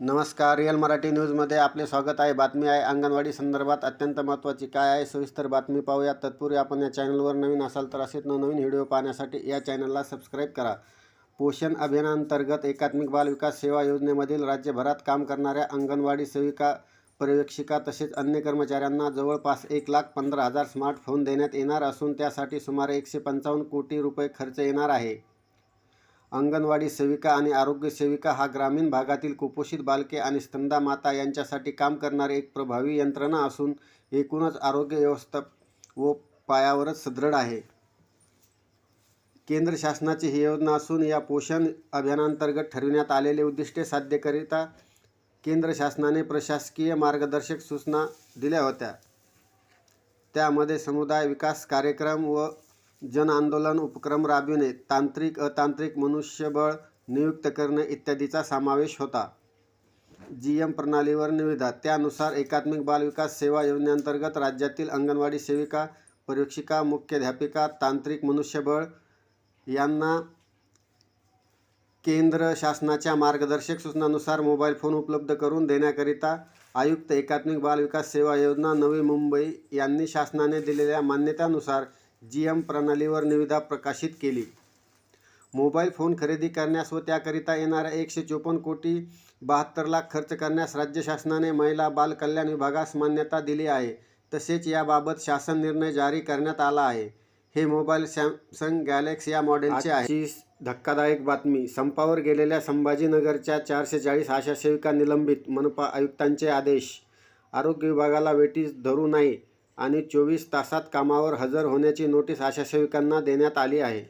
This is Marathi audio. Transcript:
नमस्कार रिअल मराठी न्यूजमध्ये आपले स्वागत आहे. बातमी आहे अंगणवाडी संदर्भात अत्यंत महत्त्वाची काय आहे? सविस्तर बातमी पाहूया. तत्पूर्वी आपण या चॅनलवर नवीन असाल तर असेच नवनवीन व्हिडिओ पाहण्यासाठी या चॅनलला सबस्क्राईब करा. पोषण अभियानांतर्गत एकात्मिक बाल विकास सेवा योजनेमधील राज्यभरात काम करणाऱ्या अंगणवाडी सेविका पर्यवेक्षिका तसेच अन्य कर्मचाऱ्यांना जवळपास एक लाख पंधरा हजार स्मार्टफोन देण्यात येणार असून त्यासाठी सुमारे एकशे पंचावन्न कोटी रुपये खर्च येणार आहे. अंगणवाडी सेविका आणि आरोग्य सेविका हा ग्रामीण भागातील कुपोषित बालके आणि स्तंदा माता यांच्यासाठी काम करणारी एक प्रभावी यंत्रणा असून एकूणच आरोग्य व्यवस्था व पायावरच सुदृढ आहे. केंद्र शासनाची ही योजना असून या पोषण अभियानांतर्गत ठरविण्यात आलेले उद्दिष्टे साध्यकरिता केंद्र शासनाने प्रशासकीय मार्गदर्शक सूचना दिल्या होत्या. त्यामध्ये समुदाय विकास कार्यक्रम व जन आंदोलन उपक्रम राबविणे तांत्रिक अतांत्रिक मनुष्यबळ नियुक्त करणे इत्यादीचा समावेश होता. जी एम प्रणालीवर निविदा. त्यानुसार एकात्मिक बालविकास सेवा योजनेअंतर्गत राज्यातील अंगणवाडी सेविका परीक्षिका मुख्याध्यापिका तांत्रिक मनुष्यबळ यांना केंद्र शासनाच्या मार्गदर्शक सूचनानुसार मोबाईल फोन उपलब्ध करून देण्याकरिता आयुक्त एकात्मिक बालविकास सेवा योजना नवी मुंबई यांनी शासनाने दिलेल्या मान्यतेनुसार जी एम प्रणालीवर निविदा प्रकाशित केली. मोबाईल फोन खरेदी करण्यास व त्याकरिता येणाऱ्या एकशे चोपन्न कोटी बहात्तर लाख खर्च करण्यास राज्य शासनाने महिला बाल कल्याण विभागास मान्यता दिली आहे. तसेच याबाबत शासन निर्णय जारी करण्यात आला आहे. हे मोबाईल सॅमसंग गॅलेक्सी या मॉडेलचे आहे. धक्कादायक बातमी. संपावर गेलेल्या संभाजीनगरच्या चारशे चाळीस आशा सेविका निलंबित मनपा आयुक्तांचे आदेश. आरोग्य विभागाला वेटीस धरू नये. आणि चोवीस तासात कामावर हजर होण्याची नोटीस आशा सेविकांना देण्यात आली आहे.